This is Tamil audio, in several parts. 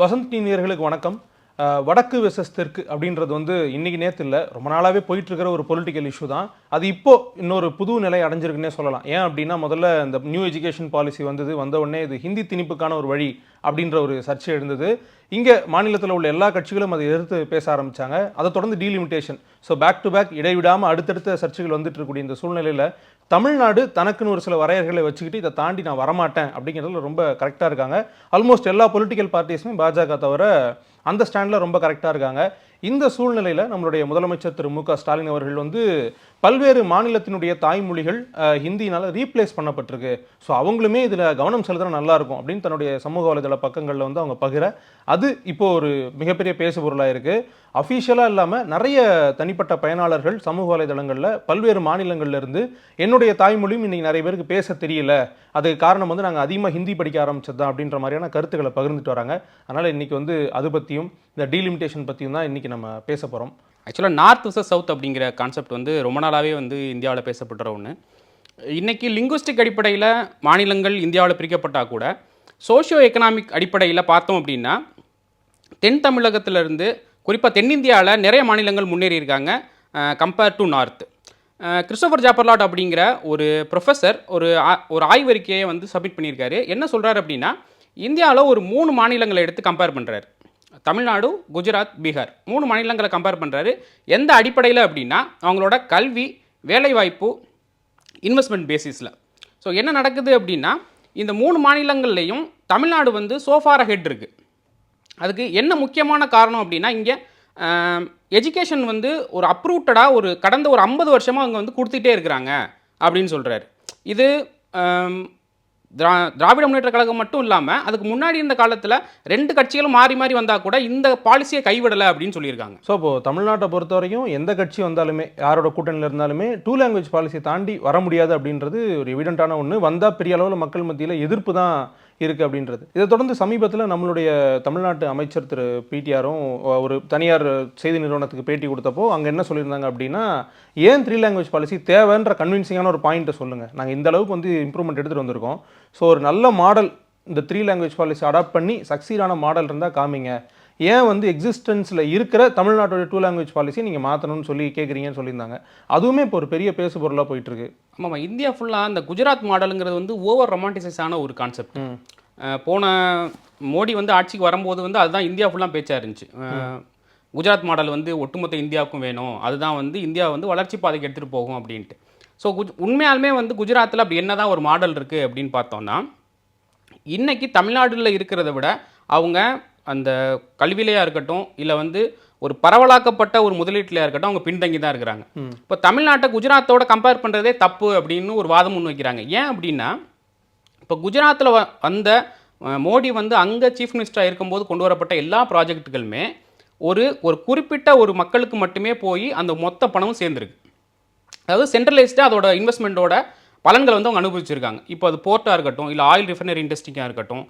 வசந்த் நேயர்களுக்கு வணக்கம். வடக்கு வெசஸ் தெற்கு அப்படின்றது வந்து இன்றைக்கி நேற்று இல்லை ரொம்ப நாளாகவே போயிட்டு இருக்கிற ஒரு பொலிட்டிக்கல் இஷ்யூ தான். அது இப்போது இன்னொரு புது நிலை அடைஞ்சிருக்குன்னே சொல்லலாம். ஏன் அப்படின்னா முதல்ல இந்த நியூ எஜுகேஷன் பாலிசி வந்தது வந்த உடனே இது ஹிந்தி திணிப்புக்கான ஒரு வழி அப்படின்ற ஒரு சர்ச்சை எழுந்தது. இங்கே மாநிலத்தில் உள்ள எல்லா கட்சிகளும் அதை எதிர்த்து பேச ஆரம்பிச்சாங்க. அதை தொடர்ந்து delimitation so back to back இடைவிடாமல் அடுத்தடுத்த சர்ச்சைகள் வந்துட்டு இருக்கக்கூடிய இந்த சூழ்நிலையில் தமிழ்நாடு தனக்குன்னு ஒரு சில வரையறைகளை வச்சுக்கிட்டு இதை தாண்டி நான் வரமாட்டேன் அப்படிங்கிறதுல ரொம்ப கரெக்டாக இருக்காங்க. ஆல்மோஸ்ட் எல்லா பொலிட்டிக்கல் பார்ட்டிஸுமே பாஜக தவிர அந்த ஸ்டாண்டில் ரொம்ப கரெக்டாக இருக்காங்க. இந்த சூழ்நிலையில் நம்மளுடைய முதலமைச்சர் திரு மு க ஸ்டாலின் அவர்கள் வந்து பல்வேறு மாநிலத்தினுடைய தாய்மொழிகள் ஹிந்தினால் ரீப்ளேஸ் பண்ணப்பட்டிருக்கு. ஸோ அவங்களுமே இதில் கவனம் செலுத்தினா நல்லா இருக்கும் அப்படின்னு தன்னுடைய சமூக வலைதள பக்கங்களில் வந்து அவங்க பகிர அது இப்போது ஒரு மிகப்பெரிய பேசு பொருளாக இருக்குது அஃபீஷியலாக இல்லாமல் நிறைய தனிப்பட்ட பயனாளர்கள் சமூக வலைதளங்களில் பல்வேறு மாநிலங்கள்லேருந்து என்னுடைய தாய்மொழியும் இன்றைக்கி நிறைய பேருக்கு பேச தெரியல. அதுக்கு காரணம் வந்து நாங்கள் அதிகமாக ஹிந்தி படிக்க ஆரம்பிச்சது தான் அப்படின்ற மாதிரியான கருத்துக்களை பகிர்ந்துட்டு வராங்க. அதனால் இன்றைக்கி வந்து அது பற்றியும் இந்த டீலிமிட்டேஷன் பற்றியும் தான் இன்றைக்கி நம்ம பேச போகிறோம் ஆக்சுவலாக நார்த் விசஸ் சவுத் அப்படிங்கிற கான்செப்ட் வந்து ரொம்ப நாளாகவே வந்து இந்தியாவில் பேசப்படுற ஒன்று இன்றைக்கி லிங்குஸ்டிக் அடிப்படையில் மாநிலங்கள் இந்தியாவில் பிரிக்கப்பட்டால் கூட சோஷியோ எக்கனாமிக் அடிப்படையில் பார்த்தோம் அப்படின்னா தென் தமிழகத்திலிருந்து குறிப்பாக தென்னிந்தியாவில் நிறைய மாநிலங்கள் முன்னேறி இருக்காங்க compare to north Christopher Jaffrelot அப்படிங்கிற ஒரு ப்ரொஃபஸர் ஒரு ஆ- ஒரு ஆய்வறிக்கையை வந்து சப்மிட் பண்ணியிருக்காரு. என்ன சொல்கிறார் அப்படின்னா இந்தியாவில் ஒரு மூணு மாநிலங்களை எடுத்து கம்பேர் பண்ணுறாரு தமிழ்நாடு குஜராத் பீகார். மூணு மாநிலங்களை கம்பேர் பண்ணுறாரு எந்த அடிப்படையில் அப்படின்னா அவங்களோட கல்வி வேலைவாய்ப்பு இன்வெஸ்ட்மெண்ட் பேசிஸில் ஸோ என்ன நடக்குது அப்படின்னா இந்த மூணு மாநிலங்கள்லையும் தமிழ்நாடு வந்து சோஃபார ஹெட் இருக்குது அதுக்கு என்ன முக்கியமான காரணம் அப்படின்னா இங்கே எஜுகேஷன் வந்து ஒரு அப்ரூவ்டடாக ஒரு கடந்த ஒரு ஐம்பது வருஷமாக அவங்க வந்து கொடுத்துட்டே இருக்கிறாங்க அப்படின்னு சொல்கிறாரு இது திரா திராவிட முன்னேற்ற கழகம் மட்டும் இல்லாமல் அதுக்கு முன்னாடி இருந்த காலத்தில் ரெண்டு கட்சிகளும் மாறி மாறி வந்தால் கூட இந்த பாலிசியை கைவிடலை அப்படின்னு சொல்லியிருக்காங்க. ஸோ இப்போது தமிழ்நாட்டை பொறுத்த வரைக்கும் எந்த கட்சி வந்தாலுமே யாரோட கூட்டணியில் இருந்தாலுமே டூ லாங்குவேஜ் பாலிசி தாண்டி வர முடியாது அப்படின்றது ஒரு எவிடென்ட்டான ஒன்று வந்தால் பெரிய அளவில் மக்கள் மத்தியில் எதிர்ப்பு தான் இருக்குது அப்படின்றது. இதை தொடர்ந்து சமீபத்தில் நம்மளுடைய தமிழ்நாட்டு அமைச்சர் திரு பிடிஆரும் ஒரு தனியார் செய்தி நிறுவனத்துக்கு பேட்டி கொடுத்தப்போ அங்கே என்ன சொல்லியிருந்தாங்க அப்படின்னா ஏன் த்ரீ லாங்குவேஜ் பாலிசி தேவைன்ற கன்வின்சிங்கான ஒரு பாயிண்ட்டை சொல்லுங்கள் நாங்கள் இந்த அளவுக்கு வந்து இம்ப்ரூவ்மெண்ட் எடுத்துகிட்டு வந்திருக்கோம். ஸோ ஒரு நல்ல மாடல் இந்த த்ரீ லாங்குவேஜ் பாலிசி அடாப்ட் பண்ணி சக்சீடான மாடல் இருந்தால் காமிங்க. ஏன் வந்து எக்ஸிஸ்டன்ஸில் இருக்கிற தமிழ்நாட்டோட டூ லாங்குவேஜ் பாலிசி நீங்கள் மாற்றணும்னு சொல்லி கேட்குறீங்கன்னு சொல்லியிருந்தாங்க. அதுவுமே இப்போ ஒரு பெரிய பேசு பொருளாக போயிட்டுருக்கு. ஆமாம் இந்தியா ஃபுல்லாக அந்த குஜராத் மாடலுங்கிறது வந்து ஓவர் ரொமான்டிசைஸ் ஆன ஒரு கான்செப்ட் போன மோடி வந்து ஆட்சிக்கு வரும்போது வந்து அதுதான் இந்தியா ஃபுல்லாக பேச்சாக இருந்துச்சு. குஜராத் மாடல் வந்து ஒட்டுமொத்த இந்தியாவுக்கும் வேணும். அதுதான் வந்து இந்தியா வந்து வளர்ச்சி பாதைக்கு எடுத்துகிட்டு போகும் அப்படின்ட்டு. ஸோ குஜ் உண்மையாலுமே வந்து குஜராத்தில் அப்படி என்ன தான் ஒரு மாடல் இருக்குது அப்படின்னு பார்த்தோம்னா இன்னைக்கு தமிழ்நாடுல இருக்கிறத விட அவங்க அந்த கல்வியிலையாக இருக்கட்டும் இல்லை வந்து ஒரு பரவலாக்கப்பட்ட ஒரு முதலீட்டிலையாக இருக்கட்டும் அவங்க பின்தங்கி தான் இருக்கிறாங்க. இப்போ தமிழ்நாட்டை குஜராத்தோட கம்பேர் பண்ணுறதே தப்பு அப்படின்னு ஒரு வாதம் முன் வைக்கிறாங்க. ஏன் அப்படின்னா இப்போ குஜராத்தில் வந்த மோடி வந்து அங்கே சீஃப் மினிஸ்டராக இருக்கும்போது கொண்டு வரப்பட்ட எல்லா ப்ராஜெக்ட்டுகளுமே ஒரு ஒரு குறிப்பிட்ட ஒரு மக்களுக்கு மட்டுமே போய் அந்த மொத்த பணமும் சேர்ந்துருக்கு. அதாவது சென்ட்ரலைஸ்டாக அதோட இன்வெஸ்ட்மெண்ட்டோட பலன்களை வந்து அவங்க அனுபவிச்சிருக்காங்க. இப்போ அது போர்ட்டாக இருக்கட்டும் இல்லை ஆயில் ரிஃபைனரி இண்டஸ்ட்ரிக்காக இருக்கட்டும்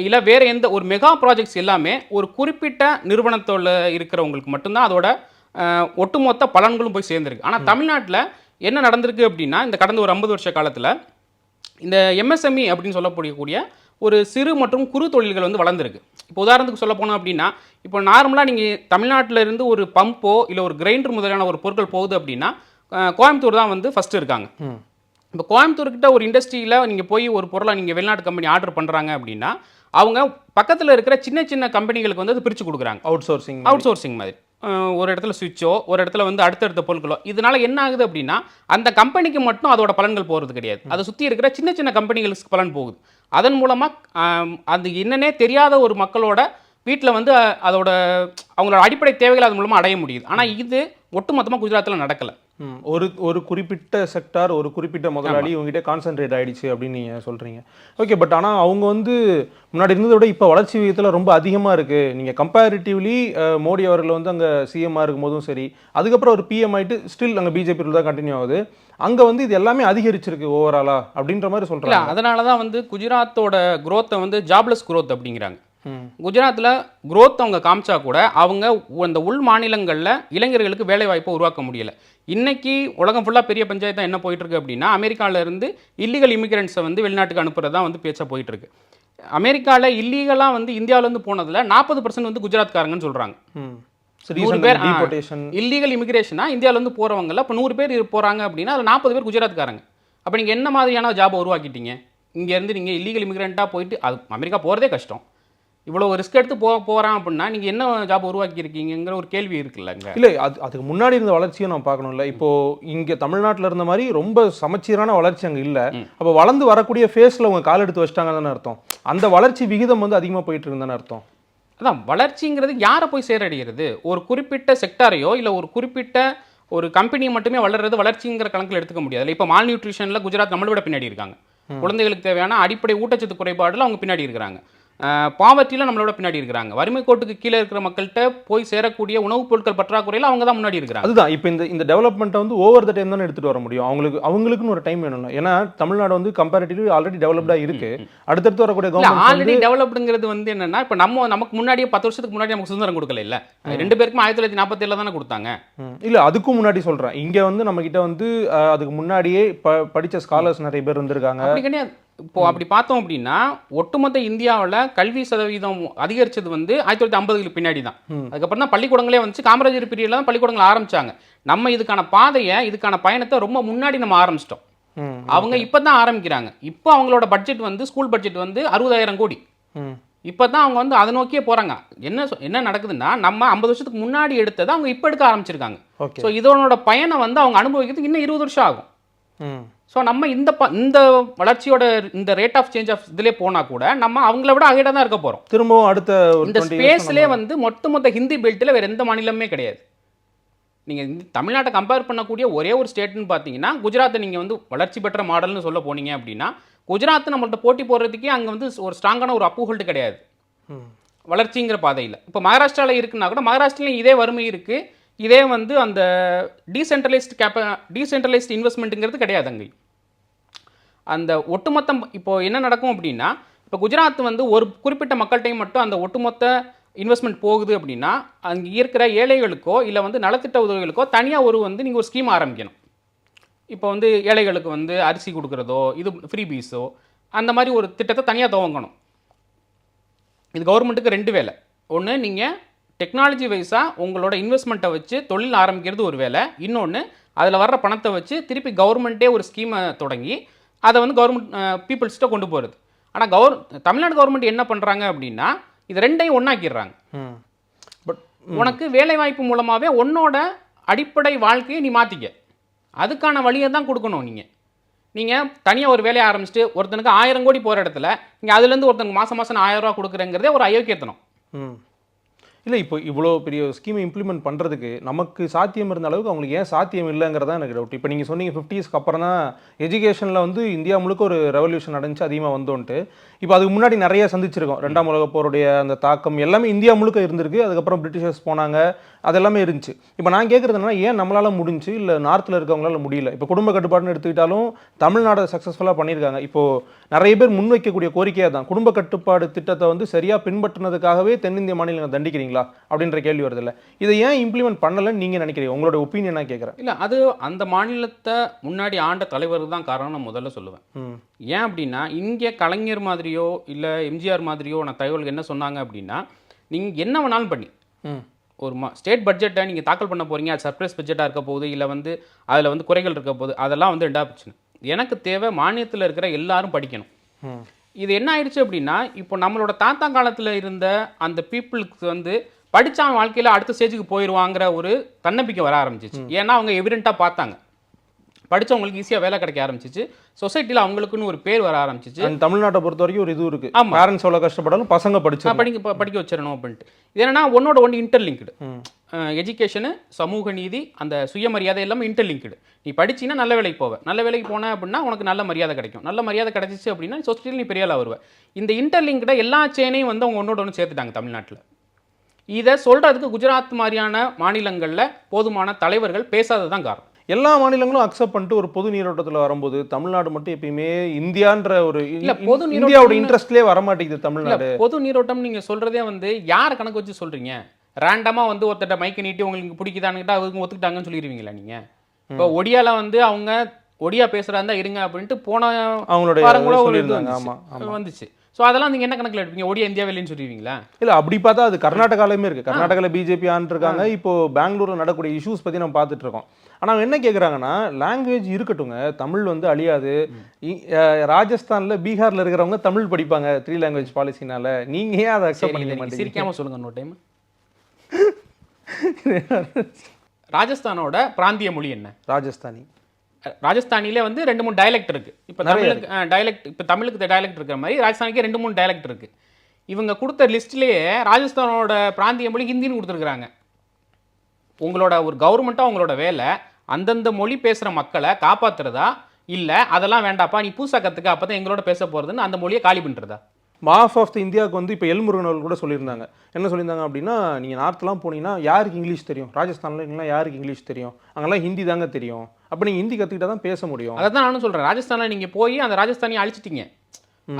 இல்லை வேறு எந்த ஒரு மெகா ப்ராஜெக்ட்ஸ் எல்லாமே ஒரு குறிப்பிட்ட நிறுவனத்தோட இருக்கிறவங்களுக்கு மட்டும்தான் அதோட ஒட்டுமொத்த பலன்களும் போய் சேர்ந்துருக்கு. ஆனால் தமிழ்நாட்டில் என்ன நடந்திருக்கு அப்படின்னா இந்த கடந்த ஒரு ஐம்பது வருஷ காலத்தில் இந்த எம்எஸ்எம்இ அப்படின்னு சொல்லக்கூடிய ஒரு சிறு மற்றும் குறு தொழில்கள் வந்து வளர்ந்துருக்கு. இப்போ உதாரணத்துக்கு சொல்ல போனோம் அப்படின்னா இப்போ நார்மலாக நீங்கள் தமிழ்நாட்டில் இருந்து ஒரு பம்போ இல்லை ஒரு கிரைண்டர் முதலான ஒரு பொருட்கள் போகுது அப்படின்னா கோயம்புத்தூர் தான் வந்து ஃபஸ்ட்டு இருக்காங்க. இப்போ கோயம்புத்தூர்கிட்ட ஒரு இண்டஸ்ட்ரியில் நீங்கள் போய் ஒரு பொருளை நீங்கள் வெளிநாட்டு கம்பெனி ஆர்டர் பண்ணுறாங்க அப்படின்னா அவங்க பக்கத்தில் இருக்கிற சின்ன சின்ன கம்பெனிகளுக்கு வந்து அது பிரித்து கொடுக்குறாங்க. அவுட் சோர்சிங் அவுட் சோர்சிங் மாதிரி ஒரு இடத்துல சுவிட்சோ ஒரு இடத்துல வந்து அடுத்தடுத்த பொருட்களோ இதனால என்ன ஆகுது அப்படின்னா அந்த கம்பெனிக்கு மட்டும் அதோட பலன்கள் போகிறது கிடையாது. அதை சுற்றி இருக்கிற சின்ன சின்ன கம்பெனிகளுக்கு பலன் போகுது. அதன் மூலமாக அது என்னன்னே தெரியாத ஒரு மக்களோட வீட்டில் வந்து அதோட அவங்களோட அடிப்படை தேவைகளை அது மூலமாக அடைய முடியுது. ஆனால் இது ஒட்டுமொத்தமாக குஜராத்தில் நடக்கலை. ஒரு ஒரு குறிப்பிட்ட செக்டார் ஒரு குறிப்பிட்ட முதலாளி இவங்ககிட்ட கான்சென்ட்ரேட் ஆயிடுச்சு அப்படின்னு நீங்கள் சொல்கிறீங்க ஓகே பட் ஆனால் அவங்க வந்து முன்னாடி இருந்ததை விட இப்போ வளர்ச்சி விகிதத்தில் ரொம்ப அதிகமாக இருக்குது நீங்கள் கம்பேரிட்டிவ்லி மோடி அவர்கள் வந்து அங்கே சிஎம்மாக இருக்கும்போதும் சரி அதுக்கப்புறம் ஒரு பிஎம் ஆயிட்டு ஸ்டில் அங்கே பிஜேபி தான் கண்டினியூ ஆகுது. அங்கே வந்து இது எல்லாமே அதிகரிச்சிருக்கு ஓவராலா அப்படின்ற மாதிரி சொல்கிறாங்க அதனால தான் வந்து குஜராத்தோட growth-அ வந்து ஜாப்லெஸ் growth அப்படிங்கிறாங்க. குஜராத்தில் growth அவங்க காமிச்சா கூட அவங்க அந்த உள் மாநிலங்களில் இளைஞர்களுக்கு வேலை வாய்ப்பை உருவாக்க முடியல. இன்னைக்கு உலகம் ஃபுல்லாக பெரிய பஞ்சாயத்து என்ன போயிட்டு இருக்கு அப்படின்னா அமெரிக்கால இருந்து இல்லீகல் இமிகிரண்ட்ஸை வந்து வெளிநாட்டுக்கு அனுப்புறது தான் வந்து பேச்சா போயிட்டு இருக்கு அமெரிக்காவில் இல்லீகலாக வந்து இந்தியாவிலேருந்து போனதில் நாற்பது பர்சன்ட் வந்து குஜராத்காரங்கன்னு சொல்கிறாங்க நூறு பேர், இல்லீகல் இமிகிரேஷனா இந்தியாவிலேருந்து போகிறவங்கள இப்போ நூறு பேர் போகிறாங்க அப்படின்னா அதில் நாற்பது பேர் குஜராத்காரங்க. அப்போ நீங்கள் என்ன மாதிரியான ஜாபை உருவாக்கிட்டீங்க? இங்கேருந்து நீங்கள் இல்லீகல் இமிகிரண்ட்டாக போயிட்டு அது அமெரிக்கா போகிறதே கஷ்டம். இவ்வளோ ரிஸ்க் எடுத்து போ போகிறான் அப்படின்னா நீங்கள் என்ன ஜாப் உருவாக்கியிருக்கீங்கிற ஒரு கேள்வி இருக்குல்லங்க இல்லை அது அதுக்கு முன்னாடி இருந்த வளர்ச்சியும் நம்ம பார்க்கணும்ல. இப்போ இங்க தமிழ்நாட்டுல இருந்த மாதிரி ரொம்ப சமச்சீரான வளர்ச்சி அங்க இல்ல. அப்போ வளர்ந்து வரக்கூடிய ஃபேஸ்ல அவங்க கால் எடுத்து வச்சிட்டாங்கன்னு அர்த்தம். அந்த வளர்ச்சி விகிதம் வந்து அதிகமா போயிட்டு இருக்குன்னு அர்த்தம். அதான் வளர்ச்சிங்கிறது யாரை போய் சேரடைகிறது ஒரு குறிப்பிட்ட செக்டாரையோ இல்லை ஒரு குறிப்பிட்ட ஒரு கம்பெனி மட்டுமே வளர்றது வளர்ச்சிங்கிற கணக்கில் எடுத்துக்க முடியாது. இப்போ மால் நியூட்ரிஷனில் குஜராத் நம்மளை விட பின்னாடி இருக்காங்க. குழந்தைகளுக்கு தேவையான அடிப்படை ஊட்டச்சத்து குறைபாடுல அவங்க பின்னாடி இருக்கிறாங்க. பாவர்ட்டியில் நம்மளோட பின்னாடி இருக்கிறாங்க. வறுமை கோட்டுக்கு கீழே இருக்கிற மக்கள்கிட்ட போய் சேரக்கூடிய உணவுப் பொருட்கள் பற்றாக்குறையில் அவங்க தான் முன்னாடி இருக்கிறாங்க. அதுதான். இப்போ இந்த இந்த டெவலப்மெண்ட்டை வந்து ஓவர் த டைம் தானே எடுத்துட்டு வர முடியும். அவங்களுக்கு அவங்களுக்குன்னு ஒரு டைம் வேணும்ல ஏன்னா தமிழ்நாடு வந்து கம்பேரிட்டிவ்லி ஆல்ரெடி டெவலப்டா இருக்கு. அடுத்தடுத்து வரக்கூடிய கவர்மெண்ட் ஆல்ரெடி டெவலப்டுங்கிறது வந்து என்னன்னா இப்போ நம்ம நமக்கு முன்னாடியே பத்து வருஷத்துக்கு முன்னாடி நமக்கு சுதந்திரம் கொடுக்கல இல்ல? ரெண்டு பேருக்கும் ஆயிரத்தி தொள்ளாயிரத்தி நாற்பத்தேழில் தானே கொடுத்தாங்க. இல்ல அதுக்கும் முன்னாடி சொல்றேன். இங்க வந்து நம்ம கிட்ட வந்து அதுக்கு முன்னாடியே ப படிச்ச ஸ்காலர்ஸ் நிறைய பேர் இருந்திருக்காங்க இப்போ அப்படி பார்த்தோம் அப்படின்னா ஒட்டுமொத்த இந்தியாவில் கல்வி சதவீதம் அதிகரிச்சது வந்து ஆயிரத்தி தொள்ளாயிரத்தி ஐம்பதுக்கு பின்னாடி தான் அதுக்கப்புறம் தான் பள்ளிக்கூடங்களே வந்துச்சு. காமராஜர் பீரியட்ல தான் பள்ளிக்கூடங்கள் ஆரம்பிச்சாங்க. நம்ம இதுக்கான பாதையை இதுக்கான பயணத்தை ரொம்ப முன்னாடி நம்ம ஆரம்பிச்சிட்டோம். அவங்க இப்போ தான் ஆரம்பிக்கிறாங்க. இப்போ அவங்களோட பட்ஜெட் வந்து ஸ்கூல் பட்ஜெட் வந்து அறுபதாயிரம் கோடி. ம், இப்போ தான் அவங்க வந்து அதை நோக்கியே போகிறாங்க என்ன சொ- என்ன நடக்குதுன்னா நம்ம ஐம்பது வருஷத்துக்கு முன்னாடி எடுத்ததை அவங்க இப்போ எடுக்க ஆரம்பிச்சிருக்காங்க. ஸோ இதனோட பயனை வந்து அவங்க அனுபவிக்கிறதுக்கு இன்னும் இருபது வருஷம் ஆகும். ஸோ நம்ம இந்த ப இந்த வளர்ச்சியோட இந்த ரேட் ஆஃப் சேஞ்ச் ஆஃப் இதிலே போனால் கூட நம்ம அவங்கள விட அகைடாக தான் இருக்க போகிறோம் திரும்பவும் அடுத்த இந்த 20 years ஸ்பேஸ்லேயே வந்து மொத்த மொத்த ஹிந்தி பெல்ட்டில் வேறு எந்த மாநிலமே கிடையாது. நீங்கள் தமிழ்நாட்டை கம்பேர் பண்ணக்கூடிய ஒரே ஒரு ஸ்டேட்னு பார்த்தீங்கன்னா குஜராத்தை நீங்கள் வந்து வளர்ச்சி பெற்ற மாடல்னு சொல்ல போனீங்க அப்படின்னா குஜராத் நம்மள்ட்ட போட்டி போடுறதுக்கே அங்கே வந்து ஒரு ஸ்ட்ராங்கான ஒரு அப்புஹோல்டு கிடையாது. வளர்ச்சிங்கிற பாதையில். இப்போ மகாராஷ்டிராவில் இருக்குன்னா கூட மகாராஷ்டிராலையும் இதே வறுமை இருக்குது இதே வந்து அந்த டீசென்ட்ரலைஸ்டு கேப்ப டீசென்ட்ரலைஸ்டு இன்வெஸ்ட்மெண்ட்டுங்கிறது கிடையாது அங்கே அந்த ஒட்டுமொத்தம் இப்போது என்ன நடக்கும் அப்படின்னா இப்போ குஜராத் வந்து ஒரு குறிப்பிட்ட மக்கள்கிட்டையும் மட்டும் அந்த ஒட்டுமொத்த இன்வெஸ்ட்மெண்ட் போகுது அப்படின்னா அங்கே இருக்கிற ஏழைகளுக்கோ இல்லை வந்து நலத்திட்ட உதவிகளுக்கோ தனியாக ஒரு வந்து நீங்கள் ஒரு ஸ்கீம் ஆரம்பிக்கணும். இப்போ வந்து ஏழைகளுக்கு வந்து அரிசி கொடுக்குறதோ இது ஃப்ரீ பீஸோ அந்த மாதிரி ஒரு திட்டத்தை தனியாக துவங்கணும். இது கவர்மெண்ட்டுக்கு ரெண்டு வேலை. ஒன்று நீங்கள் டெக்னாலஜி வைஸாக உங்களோட இன்வெஸ்ட்மெண்ட்டை வச்சு தொழில் ஆரம்பிக்கிறது ஒரு வேலை. இன்னொன்று அதில் வர்ற பணத்தை வச்சு திருப்பி கவர்மெண்ட்டே ஒரு ஸ்கீமை தொடங்கி அதை வந்து கவர்மெண்ட் பீப்புள்ஸ்கிட்ட கொண்டு போகிறது ஆனால் கவர் தமிழ்நாடு கவர்மெண்ட் என்ன பண்ணுறாங்க அப்படின்னா இது ரெண்டையும் ஒன்றாக்கிடுறாங்க பட் உனக்கு வேலை வாய்ப்பு மூலமாகவே உன்னோட அடிப்படை வாழ்க்கையை நீ மாற்றிக்க அதுக்கான வழியை தான் கொடுக்கணும் நீங்கள் நீங்கள் தனியாக ஒரு வேலையை ஆரம்பிச்சுட்டு ஒருத்தனுக்கு ஆயிரம் கோடி போகிற இடத்துல நீங்கள் அதுலேருந்து ஒருத்தனுக்கு மாதம் மாதம் ஆயிரம் ரூபா கொடுக்குறேங்கிறதே ஒரு அயோக்கியத்தனம். இல்லை இப்போ இவ்வளோ பெரிய ஸ்கீமை இம்ப்ளிமெண்ட் பண்ணுறதுக்கு நமக்கு சாத்தியம் இருந்த அளவுக்கு அவங்களுக்கு ஏன் சாத்தியம் இல்லைங்கிறதா எனக்கு டவுட் இப்போ நீங்கள் சொன்னீங்க ஃபிஃப்டிஸ்க்கு அப்புறம் தான் எஜுகேஷனில் வந்து இந்தியா முழுக்க ஒரு ரெவல்யூஷன் நடந்துச்சு அதிகமாக வந்தோன்ட்டு. இப்போ அதுக்கு முன்னாடி நிறைய சந்திச்சிருக்கோம். ரெண்டாம் உலக போருடைய அந்த தாக்கம் எல்லாமே இந்தியா முழுக்க இருந்திருக்கு. அதுக்கப்புறம் பிரிட்டிஷர்ஸ் போனாங்க. அதெல்லாமே இருந்துச்சு. இப்போ நான் கேட்குறது என்னன்னா ஏன் நம்மளால் முடிஞ்சு இல்லை நார்த்தில் இருக்கவங்களால முடியல? இப்போ குடும்ப கட்டுப்பாடுன்னு எடுத்துக்கிட்டாலும் தமிழ்நாடு சக்ஸஸ்ஃபுல்லாக பண்ணியிருக்காங்க. இப்போ நிறைய பேர் முன்வைக்கக்கூடிய கோரிக்கையாக தான் குடும்ப கட்டுப்பாடு திட்டத்தை வந்து சரியாக பின்பற்றினதுக்காகவே தென்னிந்திய மாநிலங்கள் தண்டிக்கிறீங்களா அப்படின்ற கேள்வி வருது இல்லை. இதை ஏன் இம்ப்ளிமெண்ட் பண்ணலைன்னு நீங்கள் நினைக்கிறீங்க? உங்களோட ஒப்பீனியனாக கேட்குறேன். இல்லை அது அந்த மாநிலத்தை முன்னாடி ஆண்ட தலைவர் தான் காரணம் நான் முதல்ல சொல்லுவேன். ஏன் அப்படின்னா இங்கே கலைஞர் மாதிரியோ இல்லை எம்ஜிஆர் மாதிரியோ நான் தகவல் என்ன சொன்னாங்க அப்படின்னா நீங்கள் என்ன வேணாலும் பண்ணி. ஒரு மா ஸ்டேட் பட்ஜெட்டை நீங்கள் தாக்கல் பண்ண போகிறீங்க அது சர்ப்ரைஸ் பட்ஜெட்டாக இருக்க போகுது இல்லை வந்து அதில் வந்து குறைகள் இருக்க போகுது அதெல்லாம் வந்து ரெண்டாவது பிரச்சனை எனக்கு தேவை மானியத்தில் இருக்கிற எல்லாரும் படிக்கணும். இது என்ன ஆயிடுச்சு அப்படின்னா இப்போ நம்மளோட தாத்தா காலத்தில் இருந்த அந்த பீப்புளுக்கு வந்து படிச்சா வாழ்க்கையில் அடுத்த ஸ்டேஜுக்கு போயிடுவாங்கிற ஒரு தன்னம்பிக்கை வர ஆரம்பிச்சிச்சு. ஏன்னா அவங்க எவிடெண்ட்டாக பார்த்தாங்க. படிச்சவங்களுக்கு ஈஸியாக வேலை கிடைக்க ஆரம்பிச்சிச்சு. சொசைட்டியில் அவங்களுக்குன்னு ஒரு பேர் வர ஆரம்பிச்சிச்சு. தமிழ்நாட்டை பொறுத்த வரைக்கும் ஒரு இது இருக்கு. ஆமா. பேரண்ட்ஸ் எவ்வளோ கஷ்டப்பட்டாலும் பசங்க படிச்சு படிக்க படிக்க வச்சிடணும் அப்படின்ட்டு. இது என்னன்னா ஒன்னோட ஒன்று இன்டர்லிங்க்டு எஜுகேஷனு சமூக நீதி அந்த சுயமரியாதை எல்லாமே இன்டர்லிங்க்டு நீ படிச்சீன்னா நல்ல வேலைக்கு போவ. நல்ல வேலைக்கு போன அப்படின்னா உனக்கு நல்ல மரியாதை கிடைக்கும். நல்ல மரியாதை கிடைச்சிச்சு அப்படின்னா சொசைட்டியில் நீ பெரிய ஆளா வருவ. இந்த இன்டர்லிங்க்ட எல்லா செயினையும் வந்து அவங்க ஒன்னோட ஒன்று சேர்த்துட்டாங்க தமிழ்நாட்டில். இதை சொல்றதுக்கு குஜராத் மாதிரியான மாநிலங்களில் போதுமான தலைவர்கள் பேசாதது தான் காரணம். எல்லா மாநிலங்களும் அக்செப்ட் பண்ணிட்டு ஒரு பொது நீரோட்டத்தில் வரும்போது தமிழ்நாடு மட்டும் எப்பயுமே இந்தியான்ற ஒரு இல்ல, பொது இந்தியாவோட இன்ட்ரெஸ்ட்லேயே வரமாட்டேங்குது இல்ல தமிழ்நாடு பொது நீரோட்டம் நீங்க சொல்றதே வந்து யாரை கணக்கு வச்சு சொல்றீங்க? ரேண்டமா வந்து ஒருத்தட்ட மைக்க நீட்டி உங்களுக்கு பிடிக்குதான்னு அவங்க ஒத்துக்கிட்டாங்கன்னு சொல்லிடுவீங்களா நீங்க. இப்போ ஒடியால வந்து அவங்க ஒடியா பேசுறா இருந்தா இருங்க அப்படின்ட்டு போன அவங்களுடைய வந்துச்சு. ஆமா ஆமா. வந்துச்சு. ஸோ அதெல்லாம் நீங்க என்ன கணக்குல எடுப்பீங்க? ஒடியா இந்தியாவில் இல்லைன்னு சொல்லுவீங்களா இல்ல அப்படி பார்த்தா அது கர்நாடகாலையுமே இருக்கு. கர்நாடகால பிஜேபி இருக்காங்க இப்போ பெங்களூர்ல நடக்கக்கூடிய இஷ்யூஸ் பத்தி நம்ம பார்த்துட்டு இருக்கோம். ஆனா அவங்க என்ன கேக்குறாங்கன்னா லாங்குவேஜ் இருக்கட்டுங்க தமிழ் வந்து அழியாது. ராஜஸ்தான்ல பீகார்ல இருக்கிறவங்க தமிழ் படிப்பாங்க த்ரீ லாங்குவேஜ் பாலிசினால நீங்க ஏன் அதை அக்செப்ட் பண்ணிக்க மாட்டீங்க? சிரிக்காம சொல்லுங்க இன்னொரு டைம் ராஜஸ்தானோட பிராந்திய மொழி என்ன? ராஜஸ்தானி. ராஜஸ்தானிலே வந்து ரெண்டு மூணு டயலெக்ட் இருக்கு. இப்போ தமிழுக்கு டயலெக்ட் இப்போ தமிழுக்கு டயலெக்ட் இருக்கிற மாதிரி ராஜஸ்தானிக்கே ரெண்டு மூணு டயலெக்ட் இருக்கு. இவங்க கொடுத்த லிஸ்ட்லயே ராஜஸ்தானோட பிராந்திய மொழி ஹிந்தின்னு கொடுத்துருக்குறாங்க. உங்களோட ஒரு கவர்மெண்ட்டாக உங்களோட வேலை அந்தந்த மொழி பேசுகிற மக்களை காப்பாத்துறதா? இல்லை அதெல்லாம் வேண்டாப்பா நீ பூசா கற்றுக்க அப்போ தான் எங்களோட பேச போகிறதுன்னு அந்த மொழியை காலி பண்ணுறதா மாஃப் ஆஃப் த இந்தியாவுக்கு வந்து இப்போ எல்முருகன் அவர்கள் கூட சொல்லியிருந்தாங்க. என்ன சொல்லியிருந்தாங்க அப்படின்னா நீங்கள் நார்த்லாம் போனீங்கன்னா யாருக்கு இங்கிலீஷ் தெரியும்? ராஜஸ்தான்ல இருக்கீங்களா யாருக்கு இங்கிலீஷ் தெரியும்? அங்கெல்லாம் ஹிந்தி தாங்க தெரியும். அப்போ நீங்கள் ஹிந்தி கற்றுக்கிட்டா தான் பேச முடியும். அதை தான் நானும் சொல்கிறேன் ராஜஸ்தானில் நீங்கள் போய் அந்த ராஜஸ்தானியை அழிச்சிட்டீங்க.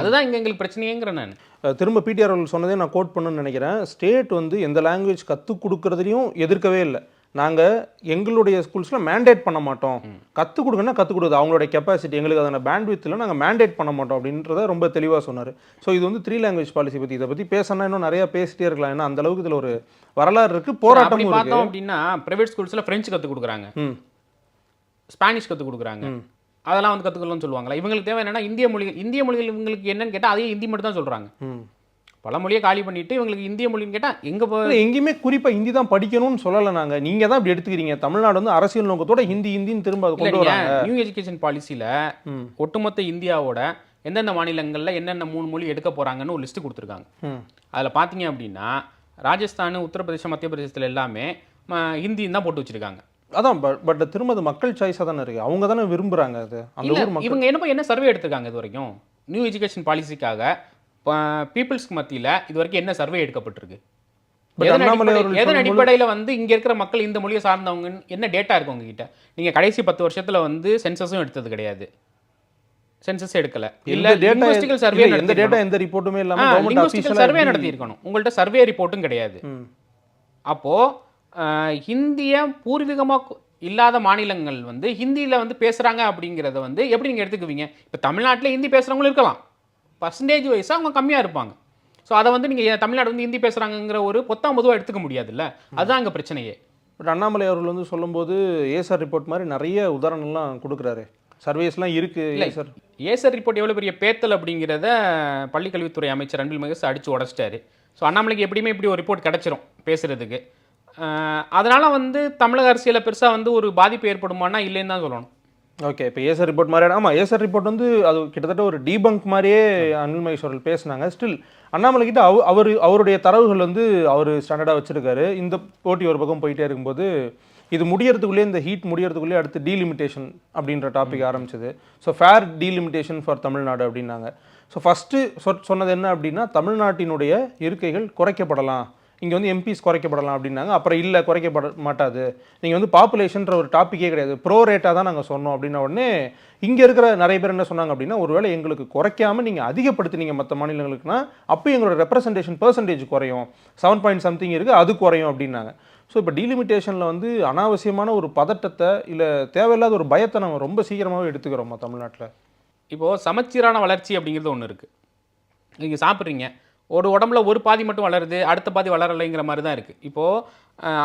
அதுதான் இங்கே எங்களுக்கு பிரச்சனையேங்கிறேன் நான். திரும்ப பிடிஆர் அவர்கள் சொன்னதே நான் கோட் பண்ணணும்னு நினைக்கிறேன். ஸ்டேட் வந்து எந்த லாங்குவேஜ் கற்றுக் கொடுக்கறதுலையும் எதிர்க்கவே இல்லை. நாங்கள் எங்களுடைய ஸ்கூல்ஸில் மேண்டேட் பண்ண மாட்டோம். கற்றுக் கொடுங்கன்னா கற்றுக் கொடுக்குது அவங்களுடைய கெப்பாசிட்டி எங்களுக்கு அதன பேண்ட்வித்தில் நாங்கள் மேண்டேட் பண்ண மாட்டோம் அப்படின்றத ரொம்ப தெளிவாக சொன்னார். ஸோ இது வந்து த்ரீ லாங்குவேஜ் பாலிசி பற்றி இதை பற்றி பேசணும்னா இன்னும் நிறைய பேசிட்டே இருக்கலாம். ஏன்னா அந்த அளவுக்கு இதில் ஒரு வரலாறு இருக்குது இருக்கு. பார்த்தோம் அப்படின்னா பிரைவேட் ஸ்கூல்ஸில் ஃப்ரெஞ்சு கற்றுக் கொடுக்குறாங்க. ஸ்பானிஷ் கற்றுக் கொடுக்குறாங்க. அதெல்லாம் வந்து கற்றுக்கலாம்னு சொல்லுவாங்களா இவங்களுக்கு தேவை என்னன்னா இந்திய மொழிகள் இந்திய மொழிகள் இவங்களுக்கு என்னன்னு கேட்டால் அதே ஹிந்தி மட்டும் தான் சொல்கிறாங்க பல மொழியை காலி பண்ணிட்டு இவங்களுக்கு இந்திய மொழின்னு கேட்டால் எங்கே போ இல்ல, எங்கேயுமே குறிப்பாக ஹிந்தி தான் படிக்கணும்னு சொல்லலை நாங்கள் நீங்கள் தான் இப்படி எடுத்துக்கிறீங்க. தமிழ்நாடு வந்து அரசியல் நோக்கத்தோட ஹிந்தி ஹிந்தின்னு திரும்ப அதை கொண்டு வராங்க. நியூ எஜுகேஷன் பாலிசியில் ஒட்டுமொத்த இந்தியாவோட எந்தெந்த மாநிலங்களில் என்னென்ன மூணு மொழி எடுக்க போகிறாங்கன்னு ஒரு லிஸ்ட்டு கொடுத்துருக்காங்க. அதில் பார்த்தீங்க அப்படின்னா ராஜஸ்தான் உத்தரப்பிரதேசம் மத்திய பிரதேசத்தில் எல்லாமே ஹிந்தின்னு தான் போட்டு வச்சிருக்காங்க. அதான் பட் பட் திரும்ப அது மக்கள் சாய்ஸாக தானே இருக்கு. அவங்க தானே விரும்புறாங்க அது. அந்த ஊர் இவங்க என்ன என்ன சர்வே எடுத்திருக்காங்க இது வரைக்கும்? நியூ எஜுகேஷன் பாலிசிக்காக பீப்புள்ஸ்க்கு மத்தியில இது வரைக்கும் என்ன சர்வே எடுக்கப்பட்டிருக்கு? எதன் அடிப்படையில வந்து இங்க இருக்கிற மக்கள் இந்த மொழியை சார்ந்தவங்க என்ன டேட்டா இருக்கு உங்ககிட்ட? நீங்க கடைசி பத்து வருஷத்துல வந்து சென்சஸும் எடுத்தது கிடையாது. சென்சஸ் எடுக்கல. இல்ல லிங்குஸ்டிக்கல் சர்வே எந்த டேட்டா எந்த ரிப்போர்ட்டுமே இல்லாம கவர்மெண்ட் லிங்குஸ்டிக்கல் சர்வே நடத்தி இருக்கணும் உங்கள்ட்ட சர்வே ரிப்போர்ட்டும் கிடையாது. அப்போ ஹிந்திய பூர்வீகமா கு- இல்லாத மாநிலங்கள் வந்து ஹிந்தியில வந்து பேசுறாங்க அப்படிங்கிறத வந்து எப்படி நீங்க எடுத்துக்குவீங்க? இப்போ தமிழ்நாட்டில் ஹிந்தி பேசுறவங்களும் இருக்கலாம். பர்சன்டேஜ் வைஸாக அவங்க கம்மியா இருப்பாங்க. ஸோ அதை வந்து நீங்க ஏன் தமிழ்நாடு வந்து ஹிந்தி பேசுறாங்கங்கிற ஒரு பொத்தாம் பொதுவாக எடுத்துக்க முடியாதுல்ல? அதுதான் அங்க பிரச்சனையே. பட் அண்ணாமலை அவர்கள் வந்து சொல்லும்போது ஏசார் ரிப்போர்ட் மாதிரி நிறைய உதாரணம்லாம் கொடுக்குறாரு. சர்வேஸ்லாம் இருக்கு ஏசார். ஏசர் ரிப்போர்ட் எவ்வளோ பெரிய பேத்தல் அப்படிங்கிறத பள்ளிக்கல்வித்துறை அமைச்சர் அன்பில் மகேஷ் அடிச்சு உடச்சிட்டாரு. ஸோ அண்ணாமலைக்கு எப்படியுமே இப்படி ஒரு ரிப்போர்ட் கிடச்சிரும் பேசுறதுக்கு. அஹ், அதனால வந்து தமிழக அரசியலில் பெருசா வந்து ஒரு பாதிப்பு ஏற்படுமானா இல்லைன்னு தான் சொல்லணும். ஓகே இப்போ ஏசர் ரிப்போர்ட் மாதிரி ஆமாம் ஏசர் ரிப்போர்ட் வந்து அது கிட்டத்தட்ட ஒரு டீபங்க் மாதிரியே அனில் மகேஷ் அவர்கள் பேசினாங்க. ஸ்டில் அண்ணாமலை கிட்ட அவ அவர் அவருடைய தரவுகள் வந்து அவர் ஸ்டாண்டர்டாக வச்சிருக்காரு. இந்த போட்டி ஒரு பக்கம் போயிட்டே இருக்கும்போது இது முடியறதுக்குள்ளே இந்த ஹீட் முடியறதுக்குள்ளே அடுத்து டீலிமிட்டேஷன் அப்படின்ற டாபிக் ஆரம்பிச்சது. So fair delimitation for Tamil Nadu அப்படின்னாங்க. ஸோ ஃபஸ்ட்டு சொன்னது என்ன அப்படின்னா தமிழ்நாட்டினுடைய இருக்கைகள் குறைக்கப்படலாம். இங்கே வந்து எம்பிஸ் குறைக்கப்படலாம் அப்படின்னாங்க. அப்புறம் இல்லை குறைக்கப்பட மாட்டாது. நீங்கள் வந்து பாப்புலேஷன்ற ஒரு டாப்பிக்கே கிடையாது. ப்ரோ ரேட்டாக தான் நாங்கள் சொன்னோம் அப்படின்ன உடனே இங்கே இருக்கிற நிறைய பேர் என்ன சொன்னாங்க அப்படின்னா ஒருவேளை எங்களுக்கு குறைக்காமல் நீங்கள் அதிகப்படுத்தினீங்க மற்ற மாநிலங்களுக்குனா அப்போ எங்களோட ரெப்ரசன்டேஷன் பர்சன்டேஜ் குறையும். செவன் பாயிண்ட் சம்திங் இருக்குது அது குறையும் அப்படின்னாங்க. ஸோ இப்போ டீலிமிட்டேஷனில் வந்து அனாவசியமான ஒரு பதட்டத்தை இல்லை தேவையில்லாத ஒரு பயத்தை நம்ம ரொம்ப சீக்கிரமாகவே எடுத்துக்கிறோமா தமிழ்நாட்டில். இப்போது சமச்சீரான வளர்ச்சி அப்படிங்கிறது ஒன்று இருக்குது நீங்கள் சாப்பிட்றீங்க ஒரு உடம்புல ஒரு பாதி மட்டும் வளருது அடுத்த பாதி வளரலைங்கிற மாதிரி தான் இருக்குது இப்போது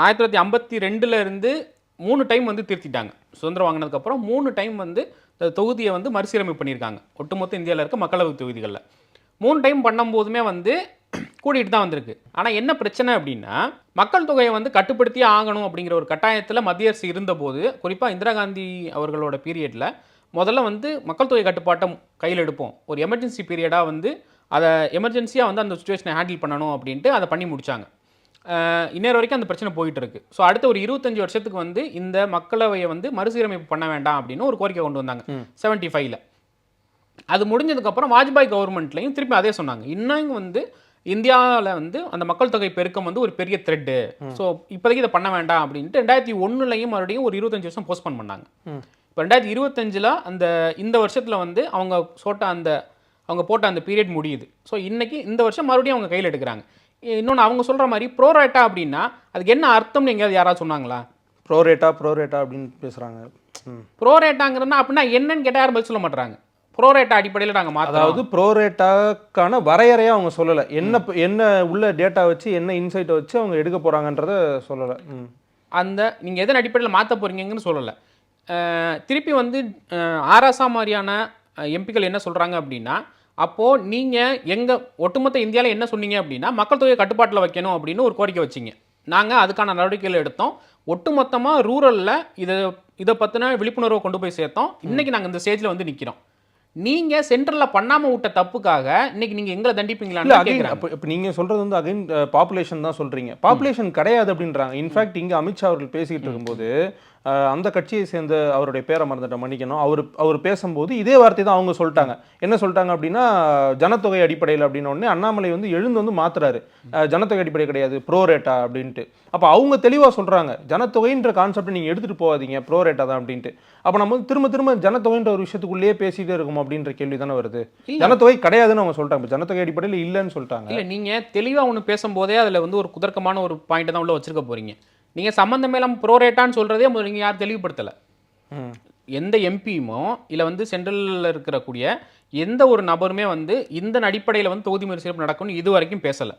ஆயிரத்தி தொள்ளாயிரத்தி ஐம்பத்தி ரெண்டுலேருந்து மூணு டைம் வந்து திருத்திட்டாங்க. சுதந்திரம் வாங்கினதுக்கப்புறம் மூணு டைம் வந்து இந்த தொகுதியை வந்து மறுசீரமைப்பு பண்ணியிருக்காங்க. ஒட்டுமொத்த இந்தியாவில் இருக்க மக்களவை தொகுதிகளில். மூணு டைம் பண்ணும்போதுமே வந்து கூட்டிகிட்டு தான் வந்திருக்கு. ஆனால் என்ன பிரச்சனை அப்படின்னா மக்கள் தொகையை வந்து கட்டுப்படுத்தியே ஆகணும் அப்படிங்கிற ஒரு கட்டாயத்தில் மத்திய அரசு இருந்தபோது குறிப்பாக இந்திரா காந்தி அவர்களோட பீரியடில் முதல்ல வந்து மக்கள் தொகை கட்டுப்பாட்டை கையில் எடுப்போம். ஒரு எமர்ஜென்சி பீரியடாக வந்து அதை எமர்ஜென்சியாக வந்து அந்த சுச்சுவேஷனை ஹேண்டில் பண்ணணும் அப்படின்ட்டு அதை பண்ணி முடிச்சாங்க. அஹ் இன்னொரு வரைக்கும் அந்த பிரச்சனை போயிட்டு இருக்கு. ஸோ அடுத்த ஒரு இருபத்தஞ்சு வருஷத்துக்கு வந்து இந்த மக்களவையை வந்து மறுசீரமைப்பு பண்ண வேண்டாம் அப்படின்னு ஒரு கோரிக்கை கொண்டு வந்தாங்க. செவன்ட்டி ஃபைவ்ல அது முடிஞ்சதுக்கப்புறம் வாஜ்பாய் கவர்மெண்ட்லையும் திருப்பி அதே சொன்னாங்க. இன்னும் வந்து இந்தியாவில் வந்து அந்த மக்கள் தொகை பெருக்கம் வந்து ஒரு பெரிய த்ரெட்டு ஸோ இப்போதைக்கு இதை பண்ண வேண்டாம் அப்படின்ட்டு ரெண்டாயிரத்தி ஒன்றுலையும் மறுபடியும் ஒரு இருபத்தஞ்சு வருஷம் போஸ்ட்போன் பண்ணாங்க. இப்போ ரெண்டாயிரத்தி இருபத்தஞ்சில் அந்த இந்த வருஷத்தில் வந்து அவங்க சோட்ட அந்த அவங்க போட்ட அந்த பீரியட் முடியுது. ஸோ இன்னைக்கு இந்த வருஷம் மறுபடியும் அவங்க கையில் எடுக்கிறாங்க. இன்னொன்று அவங்க சொல்கிற மாதிரி ப்ரோரேட்டா அப்படின்னா அதுக்கு என்ன அர்த்தம்னு எங்கேயாவது யாராவது சொன்னாங்களா? ப்ரோ ரேட்டா ப்ரோ ரேட்டா அப்படின்னு பேசுகிறாங்க ப்ரோரேட்டாங்கிறதுனா அப்படின்னா என்னன்னு கேட்டால் யாரும் பதில் சொல்ல மாட்டாங்க ப்ரோரேட்டா அடிப்படையில் நாங்கள் மாற்றோம் அதாவது ப்ரோரேட்டாக்கான வரையறையா அவங்க சொல்லலை. என்ன என்ன உள்ள டேட்டா வச்சு என்ன இன்சைட்டை வச்சு அவங்க எடுக்க போறாங்கன்றத சொல்லலை. அந்த நீங்கள் எதன் அடிப்படையில் மாற்ற போகிறீங்கன்னு சொல்லலை. திருப்பி வந்து ஆராசா மாதிரியான எம்பிக்கள் என்ன சொல்கிறாங்க அப்படின்னா அப்போது நீங்கள் எங்கள் ஒட்டுமொத்த இந்தியாவில் என்ன சொன்னீங்க அப்படின்னா மக்கள் தொகையை கட்டுப்பாட்டில் வைக்கணும் அப்படின்னு ஒரு கோரிக்கை வச்சிங்க. நாங்கள் அதுக்கான நடவடிக்கைகள் எடுத்தோம். ஒட்டுமொத்தமாக ரூரலில் இதை இதை பற்றின விழிப்புணர்வை கொண்டு போய் சேர்த்தோம். இன்றைக்கி நாங்கள் இந்த ஸ்டேஜில் வந்து நிற்கிறோம் நீங்கள் சென்ட்ரலில் பண்ணாமல் விட்ட தப்புக்காக இன்னைக்கு நீங்கள் எங்களை கேட்குறாங்க அப்போ இப்போ நீங்க சொல்றது வந்து அகைன் பாப்புலேஷன் தான் சொல்றீங்க. பாப்புலேஷன் கிடையாது அப்படின்றாங்க. இன்ஃபேக்ட் இங்க அமித்ஷா அவர்கள் பேசிக்கிட்டு இருக்கும்போது அந்த கட்சியை சேர்ந்த அவருடைய பேரை மறந்துட்ட மன்னிக்கணும். அவர் அவர் பேசும்போது இதே வார்த்தை தான் அவங்க சொல்லிட்டாங்க. என்ன சொல்லிட்டாங்க அப்படின்னா ஜனத்தொகை அடிப்படையில் அப்படின்ன உடனே அண்ணாமலை வந்து எழுந்து வந்து மாத்துறாரு. ஜனத்தொகை அடிப்படை கிடையாது ப்ரோ ரேட்டா அப்படின்ட்டு. அப்போ அவங்க தெளிவா சொல்றாங்க ஜனத்தொகைன்ற கான்செப்ட் நீங்க எடுத்துட்டு போகாதீங்க ப்ரோ ரேட்டா தான் அப்படின்ட்டு. அப்போ நம்ம வந்து திரும்ப திரும்ப ஜனத்தொகைன்ற ஒரு விஷயத்துக்குள்ளேயே பேசிட்டே இருக்கோம் அப்படின்ற கேள்வி தானே வருது. ஜனத்தொகை கிடையாதுன்னு அவங்க சொல்லிட்டாங்க ஜனத்தொகை அடிப்படையில் இல்லைன்னு சொல்லிட்டாங்க. இல்லை நீங்கள் தெளிவாக ஒன்று பேசும்போதே அதில் வந்து ஒரு குதர்க்கமான ஒரு பாயிண்ட் தான் உள்ள வச்சிருக்க போறீங்க. நீங்கள் சம்மந்தமே இல்லாமல் ப்ரோரேட்டான்னு சொல்கிறதே நீங்கள் யாரும் தெளிவுபடுத்தலை. எந்த எம்பியுமோ இல்லை வந்து சென்ட்ரலில் இருக்கக்கூடிய எந்த ஒரு நபருமே வந்து இந்த அடிப்படையில் வந்து தொகுதி மறுசீரமைப்பு நடக்கும்னு இது வரைக்கும் பேசலை.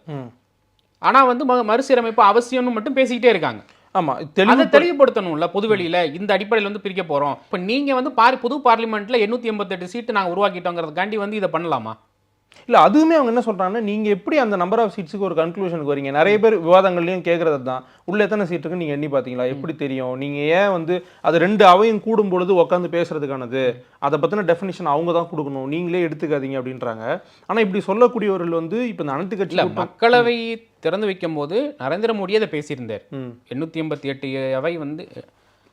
ஆனால் வந்து மறுசீரமைப்பு அவசியம்னு மட்டும் பேசிக்கிட்டே இருக்காங்க. ஆமா அதை தெளிவு தெளிவுபடுத்தணும்ல பொதுவெளியில இந்த அடிப்படையில் வந்து பிரிக்க போறோம். இப்போ நீங்க வந்து பார் புது பார்லிமெண்ட்ல எண்ணூத்தி எண்பத்தெட்டு சீட்டு நாங்கள் உருவாக்கிட்டோங்கிறதுக்காண்டி வந்து இதை பண்ணலாமா? இல்ல அதுவுமே அவங்க என்ன சொல்றாங்கன்னா நீங்க எப்படி அந்த நம்பர் ஆஃப் சீட்ஸுக்கு ஒரு கன்க்ளூஷனுக்கு வரீங்க? நிறைய பேர் விவாதங்கள்லயும் கேட்கறது தான். உள்ள எத்தனை சீட் இருக்குன்னு நீங்க எண்ணி பாத்தீங்களா? எப்படி தெரியும்? நீங்க ஏன் வந்து அது ரெண்டு அவையும் கூடும் பொழுது உட்காந்து பேசுறதுக்கானது? அதை பத்தின டெஃபினிஷன் அவங்க தான் கொடுக்கணும். நீங்களே எடுத்துக்காதீங்க அப்படின்றாங்க. ஆனா இப்படி சொல்லக்கூடியவர்கள் வந்து இப்ப இந்த அனைத்து கட்சி இல்ல கூட்டம்- மக்களவை திறந்து வைக்கும் போது நரேந்திர மோடி அதை பேசியிருந்தார். ம். எண்ணூத்தி எண்பத்தி எட்டு அவை வந்து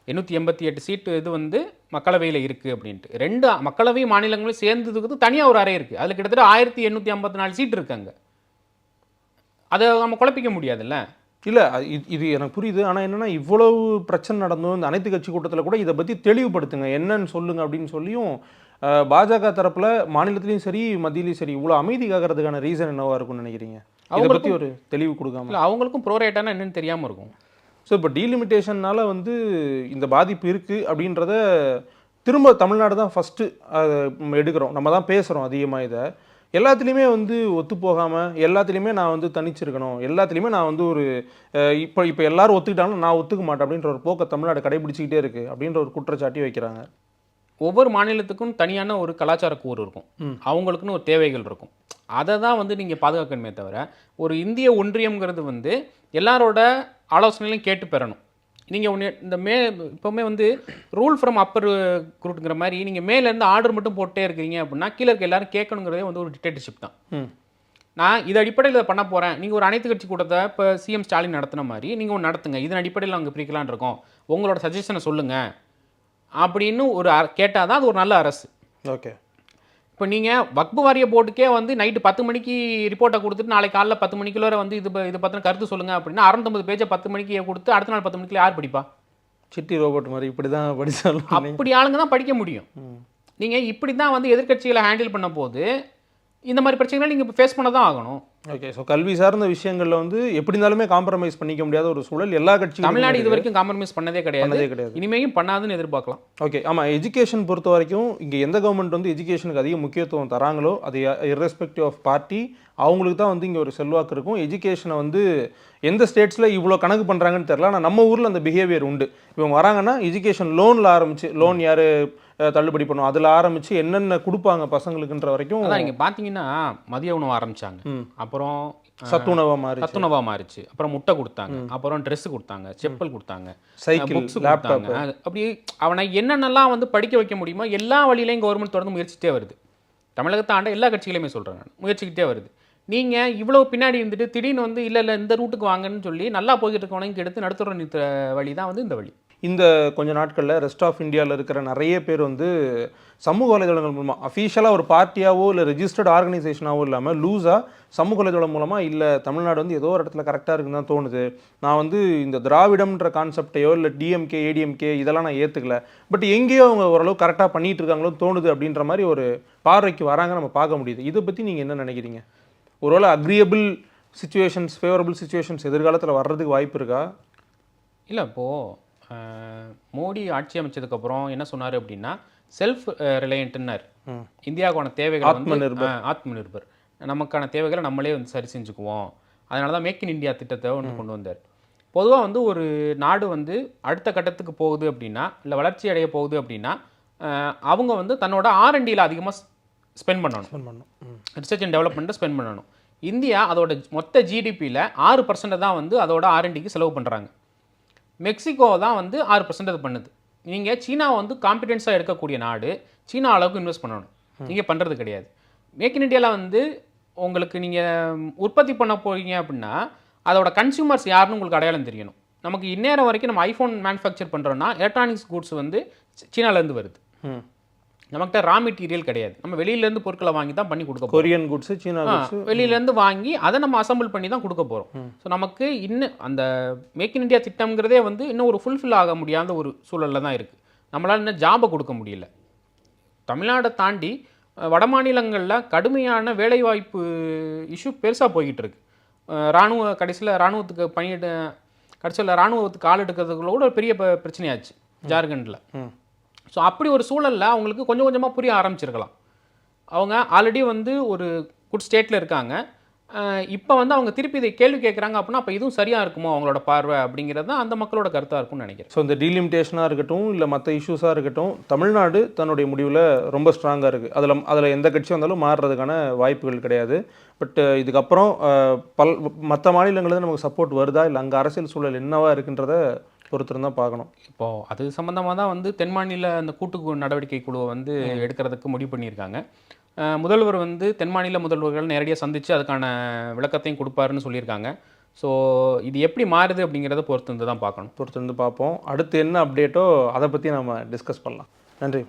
எண்ணூத்தி எண்பத்தி எட்டு சீட்டு இது வந்து மக்களவையில் இருக்கு அப்படின்ட்டு. ரெண்டு மக்களவை மாநிலங்களும் சேர்ந்ததுக்கு தனியா ஒரு அறை இருக்கு. அதுல கிட்டத்தட்ட ஆயிரத்தி எண்ணூத்தி ஐம்பத்தி நாலு சீட் இருக்காங்க அதை நம்ம குழப்பிக்க முடியாதுல்ல? இல்ல இது- இது எனக்கு புரியுது. ஆனா என்னன்னா இவ்வளவு பிரச்சனை நடந்தும் இந்த அனைத்து கட்சி கூட்டத்துல கூட இதை பத்தி தெளிவுபடுத்துங்க. என்னன்னு சொல்லுங்க அப்படின்னு சொல்லியும் பாஜக தரப்புல மாநிலத்திலயும் சரி மத்தியிலயும் சரி இவ்வளவு அமைதி காக்கிறதுக்கான ரீசன் என்னவா இருக்கும்னு நினைக்கிறீங்க? இதை பத்தி ஒரு தெளிவு கொடுக்காம. அவங்களுக்கும் ப்ரோரேட்டானா என்னன்னு தெரியாம இருக்கும். ஸோ இப்போ டீலிமிட்டேஷன்னால வந்து இந்த பாதிப்பு இருக்கு அப்படின்றத திரும்ப தமிழ்நாடு தான் ஃபஸ்ட்டு எடுக்கிறோம். நம்ம தான் பேசுகிறோம் அதிகமாக இதை. எல்லாத்துலேயுமே வந்து ஒத்து போகாமல் எல்லாத்துலேயுமே நான் வந்து தனிச்சிருக்கணும். எல்லாத்துலேயுமே நான் வந்து ஒரு இப்போ இப்போ எல்லாரும் ஒத்துக்கிட்டாலும் நான் ஒத்துக்க மாட்டேன் அப்படின்ற ஒரு போக்கை தமிழ்நாடு கடைபிடிச்சிக்கிட்டே இருக்கு அப்படின்ற ஒரு குற்றச்சாட்டி வைக்கிறாங்க. ஒவ்வொரு மாநிலத்துக்கும் தனியான ஒரு கலாச்சார கூறு இருக்கும். அவங்களுக்குன்னு ஒரு தேவைகள் இருக்கும். அதை தான் வந்து நீங்கள் பாதுகாக்கணுமே தவிர ஒரு இந்திய ஒன்றியம்ங்கிறது வந்து எல்லாரோட ஆலோசனைகளையும் கேட்டு பெறணும். நீங்கள் ஒன்று இந்த மே இப்போவுமே வந்து ரூல் ஃப்ரம் அப்பர் குரூட்டுங்கிற மாதிரி நீங்கள் மேலேருந்து ஆர்டர் மட்டும் போட்டே இருக்கிறீங்க அப்படின்னா கீழே இருக்க எல்லாரும் கேட்கணுங்கிறதே வந்து ஒரு டிக்டேட்டர்ஷிப் தான். ம். நான் இது அடிப்படையில் இதை பண்ண போகிறேன் நீங்கள் ஒரு அனைத்து கட்சி கூட்டத்தை இப்போ சிஎம் ஸ்டாலின் நடத்தின மாதிரி நீங்கள் ஒன்று நடத்துங்க. இதன் அடிப்படையில் நாங்கள் பிரிக்கலாம்னு இருக்கோம். உங்களோட சஜஷனை சொல்லுங்கள் அப்படின்னு ஒரு கேட்டால் தான் அது ஒரு நல்ல அரசு. ஓகே. இப்போ நீங்கள் வக்பு வாரிய போர்டுக்கே வந்து நைட்டு பத்து மணிக்கு ரிப்போர்ட்டை கொடுத்துட்டு நாளைக்கு காலைல பத்து மணிக்குள்ள வந்து இது இதை பற்றின கருத்து சொல்லுங்கள் அப்படின்னா அறுநூத்தம்பது பேஜை பத்து மணிக்கு கொடுத்து அடுத்த நாள் பத்து மணிக்குள்ள யார் படிப்பா? சிட்டி ரோபோட் மாதிரி இப்படி தான் படித்தாலும் அப்படி ஆளுங்க தான் படிக்க முடியும். நீங்கள் இப்படி தான் வந்து எதிர்க்கட்சிகளை ஹேண்டில் பண்ண போது இந்த மாதிரி பிரச்சனைகளை நீங்கள் இப்போ ஃபேஸ் பண்ண தான் ஆகணும். ஓகே ஸோ கல்வி சார்ந்த விஷயங்கள்ல வந்து எப்படி இருந்தாலுமே காம்ப்ரமைஸ் பண்ணிக்க முடியாத ஒரு சூழல் எல்லா கட்சிகளும் தமிழ்நாடு இது வரைக்கும் காம்ப்ரமைஸ் பண்ணதே கிடையாது. கிடையாது. இனிமேயும் பண்ணாதுன்னு எதிர்பார்க்கலாம். ஓகே ஆமாம் எஜுகேஷன் பொறுத்த வரைக்கும் இங்கே எந்த கவர்மெண்ட் வந்து எஜுகேஷனுக்கு அதிக முக்கியத்துவம் தராங்களோ அது irrespective ஆஃப் பார்ட்டி அவங்களுக்கு தான் வந்து இங்கே ஒரு செல்வாக்கு இருக்கும். எஜுகேஷனை வந்து எந்த ஸ்டேட்ஸில் இவ்வளோ கணக்கு பண்ணுறாங்கன்னு தெரியல ஆனால் நம்ம ஊரில் அந்த பிஹேவியர் உண்டு. இவங்க வராங்கன்னா எஜுகேஷன் லோனில் ஆரம்பிச்சு லோன் யார் தள்ளுபடி பண்ணும். அதில் ஆரம்பிச்சு என்னென்ன கொடுப்பாங்க பசங்களுக்குன்ற வரைக்கும் அதான் நீங்கள் பார்த்தீங்கன்னா மதிய உணவு ஆரம்பிச்சாங்க. ம். அப்புறம் சத்துணவாக மாறி சத்துணவா மாறிச்சு. அப்புறம் முட்டை கொடுத்தாங்க. அப்புறம் Dress கொடுத்தாங்க. செப்பல் கொடுத்தாங்க. சைக்கிள் புக்ஸ் கொடுத்தாங்க. அப்படி அவனை என்னென்னலாம் வந்து படிக்க வைக்க முடியுமோ எல்லா வழியிலையும் கவர்மெண்ட் தொடர்ந்து முயற்சிட்டே வருது. தமிழகத்தை ஆண்ட எல்லா கட்சிகளையுமே சொல்கிறேன் நான். முயற்சிக்கிட்டே வருது. நீங்கள் இவ்வளோ பின்னாடி இருந்துட்டு திடீர்னு வந்து இல்லை இல்லை இந்த ரூட்டுக்கு வாங்கன்னு சொல்லி நல்லா போய்கிட்டு இருக்கவனையும் எடுத்து நடுத்துற வழி தான் வந்து இந்த வழி. இந்த கொஞ்ச நாட்களில் ரெஸ்ட் ஆஃப் இந்தியாவில் இருக்கிற நிறைய பேர் வந்து சமூக வலைதளங்கள் மூலமாக அஃபீஷியலாக ஒரு பார்ட்டியாவோ இல்லை ரெஜிஸ்டர்ட் ஆர்கனைசேஷனாவோ இல்லாமல் லூஸாக சமூக வலைதளம் மூலமாக இல்லை தமிழ்நாடு வந்து ஏதோ ஒரு இடத்துல கரெக்டாக இருக்குன்னு தான் தோணுது. நான் வந்து இந்த திராவிடம்ன்ற கான்செப்டையோ இல்லை டிஎம்கே ஏடிஎம்கே இதெல்லாம் நான் ஏற்றுக்கல பட் எங்கேயோ அவங்க ஓரளவு கரெக்டாக பண்ணிகிட்டு இருக்காங்களோ தோணுது அப்படின்ற மாதிரி ஒரு பார்வைக்கு வராங்க நம்ம பார்க்க முடியுது. இதை பற்றி நீங்கள் என்ன நினைக்கிறீங்க? ஒருவேளை அக்ரியபிள் சுச்சுவேஷன்ஸ் ஃபேவரபிள் சுச்சுவேஷன்ஸ் எதிர்காலத்தில் வர்றதுக்கு வாய்ப்பு இருக்கா? இல்லை இப்போது மோடி ஆட்சி அமைச்சதுக்கப்புறம் என்ன சொன்னார் அப்படின்னா செல்ஃப் ரிலையன்ட்னார் இந்தியாவுக்கான தேவைகள் வந்து ஆ, ஆத்ம நிர்பர் நமக்கான தேவைகளை நம்மளே வந்து சரி செஞ்சுக்குவோம். அதனால தான் மேக் இன் இந்தியா திட்டத்தை ஒன்று கொண்டு வந்தார். பொதுவாக வந்து ஒரு நாடு வந்து அடுத்த கட்டத்துக்கு போகுது அப்படின்னா இல்லை வளர்ச்சி அடைய போகுது அப்படின்னா அவங்க வந்து தன்னோட ஆர்என்டியில் அதிகமாக ஸ்பெண்ட் பண்ணணும். பண்ணணும். ரிசர்ச் அண்ட் டெவலப்மெண்ட்டை ஸ்பெண்ட் பண்ணணும். இந்தியா அதோட மொத்த ஜிடிபியில் ஆறு பர்சன்ட் தான் வந்து அதோட ஆர்என்டிக்கு செலவு பண்ணுறாங்க மெக்சிகோ தான் வந்து ஆறு பர்சன்ட் அது பண்ணுது. நீங்கள் சீனா வந்து காம்பிடென்ஸாக எடுக்கக்கூடிய நாடு சீனா அளவுக்கு இன்வெஸ்ட் பண்ணணும். நீங்கள் பண்ணுறது கிடையாது. மேக் இன் இந்தியாவில் வந்து உங்களுக்கு நீங்கள் உற்பத்தி பண்ண போகிறீங்க அப்படின்னா அதோட கன்சியூமர்ஸ் யாருன்னு உங்களுக்கு அடையாளம் தெரியணும். நமக்கு இந்நேரம் வரைக்கும் நம்ம ஐஃபோன் மேனுஃபேக்சர் பண்ணுறோன்னா எலக்ட்ரானிக்ஸ் கூட்ஸ் வந்து சீனாவிலேருந்து சீனாலேருந்து வருது. நம்மகிட்ட ரா மெட்டீரியல் கிடையாது. நம்ம வெளியிலேருந்து பொருட்களை வாங்கி தான் பண்ணி கொடுக்க. கொரியன் குட்ஸ் சீனா குட்ஸ் வெளியிலேருந்து வாங்கி அதை நம்ம அசம்பிள் பண்ணி தான் கொடுக்க போகிறோம் ஸோ நமக்கு இன்னும் அந்த மேக் இன் இந்தியா திட்டம்ங்கிறதே வந்து இன்னும் ஒரு ஃபுல்ஃபில் ஆக முடியாத ஒரு சூழலில் தான் இருக்குது நம்மளால் இன்னும் ஜாபை கொடுக்க முடியல. தமிழ்நாடை தாண்டி வட மாநிலங்களில் கடுமையான வேலைவாய்ப்பு இஷ்யூ பெருசாக போய்கிட்டு இருக்கு. அஹ், ராணுவ கடைசியில் ராணுவத்துக்கு பணியிட கடைசியில் ராணுவத்துக்கு ஆள் எடுக்கிறதுக்குள்ள கூட ஒரு பெரிய பிரச்சனையாச்சு ஜார்க்கண்டில். ஸோ அப்படி ஒரு சூழலில் அவங்களுக்கு கொஞ்சம் கொஞ்சமாக புரிய ஆரம்பிச்சிருக்கலாம். அவங்க ஆல்ரெடி வந்து ஒரு குட் ஸ்டேட்டில் இருக்காங்க. இப்போ வந்து அவங்க திருப்பி இதை கேள்வி கேட்குறாங்க அப்படின்னா அப்போ இதுவும் சரியாக இருக்குமோ அவங்களோட பார்வை அப்படிங்கிறது தான் அந்த மக்களோட கருத்தாக இருக்கும்னு நினைக்கிறேன். ஸோ இந்த டீலிமிட்டேஷனாக இருக்கட்டும் இல்லை மற்ற இஷ்யூஸாக இருக்கட்டும் தமிழ்நாடு தன்னுடைய முடிவில் ரொம்ப ஸ்ட்ராங்காக இருக்குது அதில் அதில் எந்த கட்சி வந்தாலும் மாறுறதுக்கான வாய்ப்புகள் கிடையாது. பட் இதுக்கப்புறம் பல் மற்ற மாநிலங்களில் நமக்கு சப்போர்ட் வருதா? இல்லை அங்கே அரசியல் சூழல் என்னவா இருக்குன்றத பொறுத்திருந்தா பார்க்கணும். இப்போது அது சம்மந்தமாக தான் வந்து தென் மாநில அந்த கூட்டு நடவடிக்கை குழுவை வந்து எடுக்கிறதுக்கு முடிவு பண்ணியிருக்காங்க. முதல்வர் வந்து தென் மாநில முதல்வர்கள் நேரடியாக சந்தித்து அதுக்கான விளக்கத்தையும் கொடுப்பாருன்னு சொல்லியிருக்காங்க. ஸோ இது எப்படி மாறுது அப்படிங்கிறத பொறுத்து வந்து தான் பார்க்கணும். பொறுத்திருந்து பார்ப்போம். அடுத்து என்ன அப்டேட்டோ அதை பற்றி நம்ம டிஸ்கஸ் பண்ணலாம். நன்றி.